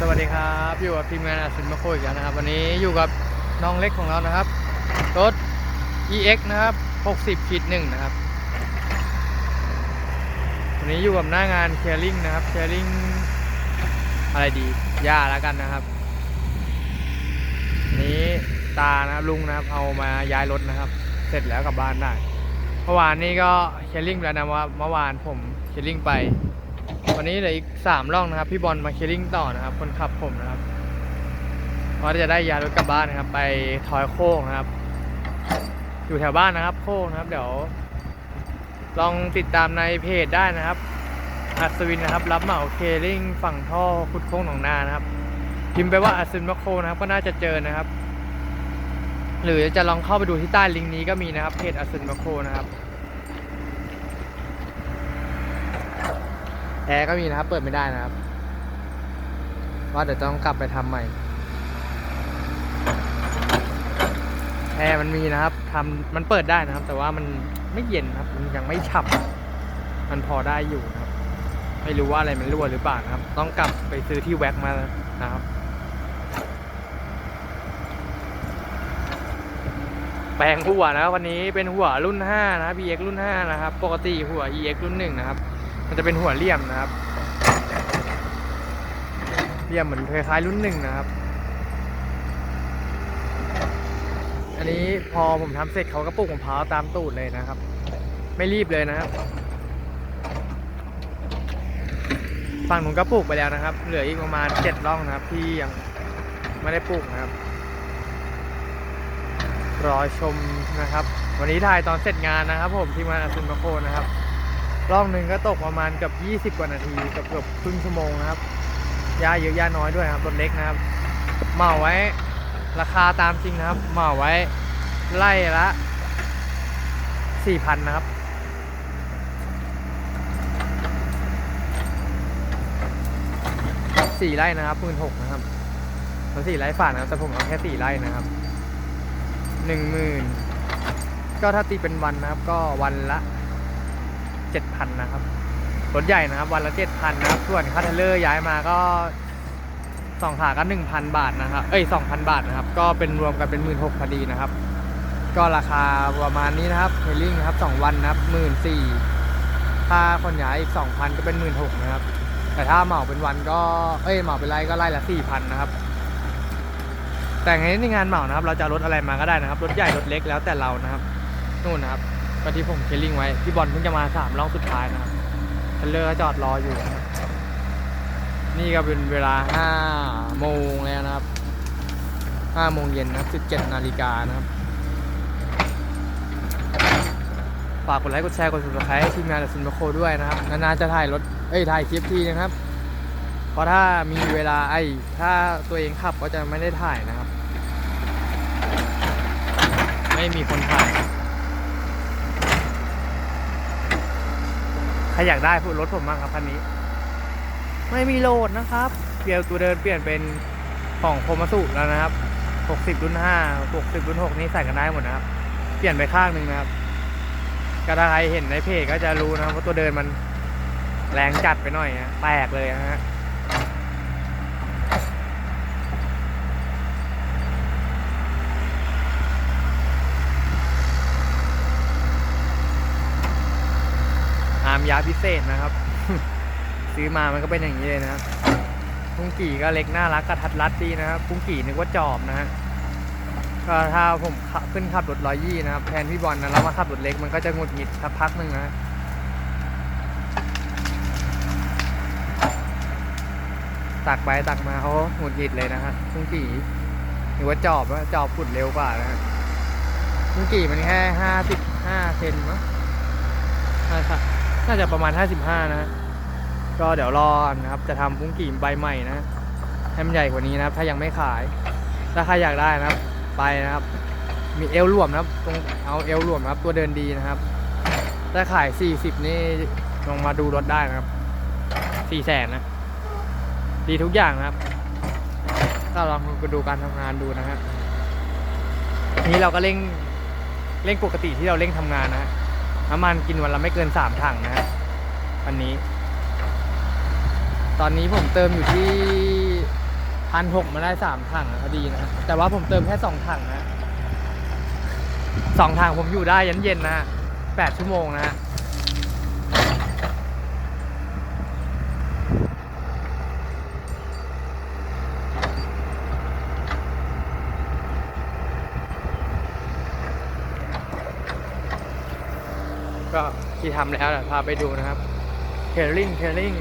สวัสดีครับอยู่กับทีมงานอาสินมาโคอีกแล้วนะครับ วันนี้อยู่กับน้องเล็กของเรานะครับ รถ EX นะครับ 60ขีดหนึ่งนะครับ วันนี้อยู่กับหน้างานเคลียร์ลิงนะครับเคลียร์ลิงอะไรดีย่าแล้วกันนะครับ นี้ตานะครับลุงนะครับเอามาย้ายรถนะครับ เสร็จแล้วกลับบ้านได้เมื่อวานนี้ก็เคลียร์ลิงไปแล้วนะว่าเมื่อวานผมเคลียร์ลิงไป วันนี้เหลืออีกสามร่องนะครับ พี่บอลมาเคลียร์ลิงต่อนะครับ คนขับผมนะครับว่าจะได้ยารถกลับบ้านนะครับ ไปทอยโค้งนะครับ อยู่แถวบ้านนะครับ โค้งนะครับ เดี๋ยว ลองติดตามในเพจได้นะครับอัศวินนะครับ รับเหมาเคลียร์ลิงฝั่งท่อขุดโค้งหนองนานะครับพิมพ์ไปว่าอัศวินมคโคนะครับ ก็น่าจะเจอนะครับ หรือจะลองเข้าไปดูที่ใต้ลิงก์นี้ก็มีนะครับเพจอัศวินมคโคนะครับ แอร์ก็มีนะครับ เปิดไม่ได้นะครับ ว่าเดี๋ยวต้องกลับไปทำใหม่ แอร์มันมีนะครับทำมันเปิดได้นะครับ แต่ว่ามันไม่เย็นครับ มันยังไม่ฉ่ำมันพอได้อยู่นะครับ ไม่รู้ว่าอะไรมันรั่วหรือเปล่านะครับ ต้องกลับไปซื้อที่แว็กมานะครับแปลงหัวนะครับวันนี้เป็นหัวรุ่น 5 นะครับ EX รุ่น 5 นะครับ ปกติหัว EX รุ่น 1 นะครับ มันจะเป็นหัวเหลี่ยมนะครับเหลี่ยมเหมือนคล้ายๆรุ่นหนึ่งนะครับ อันนี้พอผมทำเสร็จเขาก็ปลูกมะพร้าวตามตูดเลยนะครับ ไม่รีบเลยนะครับฝั่งนู้นก็ปลูกไปแล้วนะครับ เหลืออีกประมาณเจ็ดร่องนะครับ ที่ยังไม่ได้ปลูกนะครับ รอชมนะครับ วันนี้ถ่ายตอนเสร็จงานนะครับ ผมที่มาอาซุนมาโคนะครับ รอบหนึ่งก็ตกประมาณกับ 20 กว่านาทีกับเกือบครึ่งชั่วโมงนะครับ ยาเยอะยาน้อยด้วยครับรถเล็กนะครับเหมาไว้ราคาตามจริงนะครับเหมาไว้ไล่ละ4,000นะครับสี่ไร่นะครับหมื่นหกนะครับมันสี่ไร่ฝานะครับแต่ผมเอาแค่สี่ไร่นะครับหนึ่งหมื่นก็ถ้าตีเป็นวันนะครับ ก็วันละ เจ็ดพันนะครับ รถใหญ่นะครับ วันละเจ็ดพันนะครับ ส่วนคาเทเลอร์ย้ายมาก็สองขาก็หนึ่งพันบาทนะครับ เอ้ยสองพันบาทนะครับ ก็เป็นรวมกันเป็นหมื่นหกพอดีนะครับ ก็ราคาประมาณนี้นะครับเฮลิงนะครับสองวันนะครับหมื่นสี่ค่าคนย้ายอีกสองพันก็เป็นหมื่นหกนะครับ แต่ถ้าเหมาเป็นวันก็ เอ้ย เหมาเป็นไร่ก็ไร่ละสี่พันนะครับ แต่ในงานเหมานะครับ เราจะรถอะไรมาก็ได้นะครับ รถใหญ่ รถเล็กแล้วแต่เรานะครับ นู่นนะครับ ก็ที่ผมเคลลิงไว้ พี่บอลเพิ่งจะมาสามรอบสุดท้ายนะครับเทรลเลอร์ก็จอดรออยู่นะครับนี่ก็เป็นเวลาห้าโมงแล้วนะครับห้าโมงเย็นนะครับสิบเจ็ดนาฬิกานะครับ ฝากกดไลค์กดแชร์กด subscribe ให้ทีมงานดัซินโคด้วยนะครับ นานๆจะถ่ายรถ เอ้ย ถ่ายคลิปทีนะครับ เพราะถ้ามีเวลาไอ้ ถ้าตัวเองขับก็จะไม่ได้ถ่ายนะครับ ไม่มีคนถ่าย ถ้าอยากได้พูดรถผมบ้างครับคันนี้ ไม่มีโหลดนะครับ เปลี่ยนตัวเดินเปลี่ยนเป็นของโคมาสุแล้วนะครับ 60 รุ่น 5 60 รุ่น 6 นี้ใส่กันได้หมดนะครับ เปลี่ยนไปข้างหนึ่งนะครับก็ถ้าใครเห็นในเพจก็จะรู้นะครับว่าตัวเดินมันแรงจัดไปหน่อยนะแตกเลยนะฮะามยาพิเศษนะครับ ซื้อมามันก็เป็นอย่างนี้เลยนะครับพุงกี่ก็เล็กน่ารักกระทัดรัดดีนะครับพุงกี่นึกว่าจอบนะฮะก็ถ้าผมขึ้นขับรถร้อยยี่นะครับแทนพี่บอลนะแล้วมาขับรถเล็กมันก็จะงุดหงิดสักพักหนึ่งนะตักไปตักมาเขาหงุดหงิดเลยนะฮะพุงกี่นึกว่าจอบว่าจอบขุดเร็วกว่านะฮะพุงกี่มันแค่ห้าสิบห้าเซนมั้งน่าจะ น่าจะประมาณ 55 นะ ก็เดี๋ยวรอนะครับ จะทำพุ้งกี่ใบใหม่นะ ให้มันใหญ่กว่านี้นะครับ ถ้ายังไม่ขาย ถ้าใครอยากได้นะครับ ไปนะครับ มีเอลรวมนะครับ ตรงเอาเอลรวมนะครับ ตัวเดินดีนะครับ ถ้าขาย 40 นี่ลองมาดูรถได้นะครับ4แสนนะ ดีทุกอย่างนะครับก็ลองมาดูการทำงานดูนะฮะนี้เราก็เร่งเร่งปกติที่เราเร่งทำงานนะฮะ น้ำมันกินวันละไม่เกินสามถังนะฮะวันนี้ ตอนนี้ผมเติมอยู่ที่พันหกมาได้สามถังพอดีนะฮะแต่ว่าผมเติมแค่สองถังนะสองถังผมอยู่ได้ยันเย็นนะฮะแปดชั่วโมงนะฮะ ก็ที่ทำแล้วเดี๋ยวพาไปดูนะครับเคลลิ่งเคลลิ่ง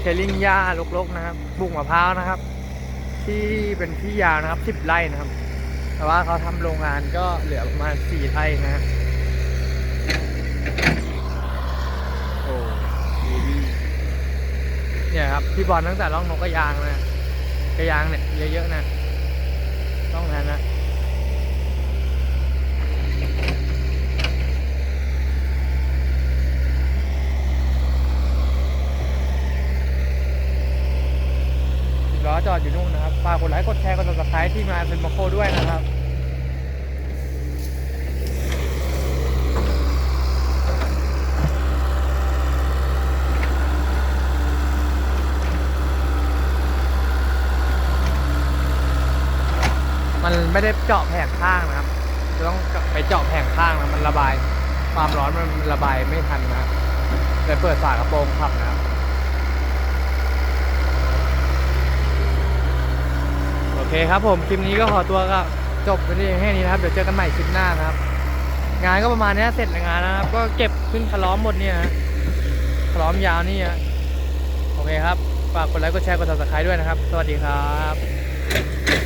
เคลลิ่งหญ้าลกๆนะครับปลูกมะพร้าวนะครับ ที่เป็นที่ยาวนะครับสิบไร่นะครับ แต่ว่าเขาทำโรงงานก็เหลือประมาณสี่ไร่นะฮะโอ้ดีดีเนี่ยครับพี่บอลตั้งแต่ร่องนกกระยางนะกระยางเนี่ยเยอะๆนะต้องนั้นนะ ล้อจอดอยู่นู่นนะครับฝากกดไลค์กดแชร์กด subscribe ที่มาเป็นมาโคด้วยนะครับมันไม่ได้เจาะแผงข้างนะครับจะต้องไปเจาะแผงข้างนะมันระบาย ความร้อนมันระบายไม่ทันนะครับเลยเปิดฝากระโปรงขับนะครับ โอ เคครับผม คลิปนี้ก็ขอตัวก็จบไปที่แค่นี้นะครับ เดี๋ยวเจอกันใหม่คลิปหน้านะครับ งานก็ประมาณนี้เสร็จงานแล้วนะครับ ก็เก็บขึ้นคล้อมหมดเนี่ยนะคล้อมยาวนี่นะโอเคครับ ฝากกดไลค์ กดแชร์ กดติดตามด้วยนะครับ สวัสดีครับ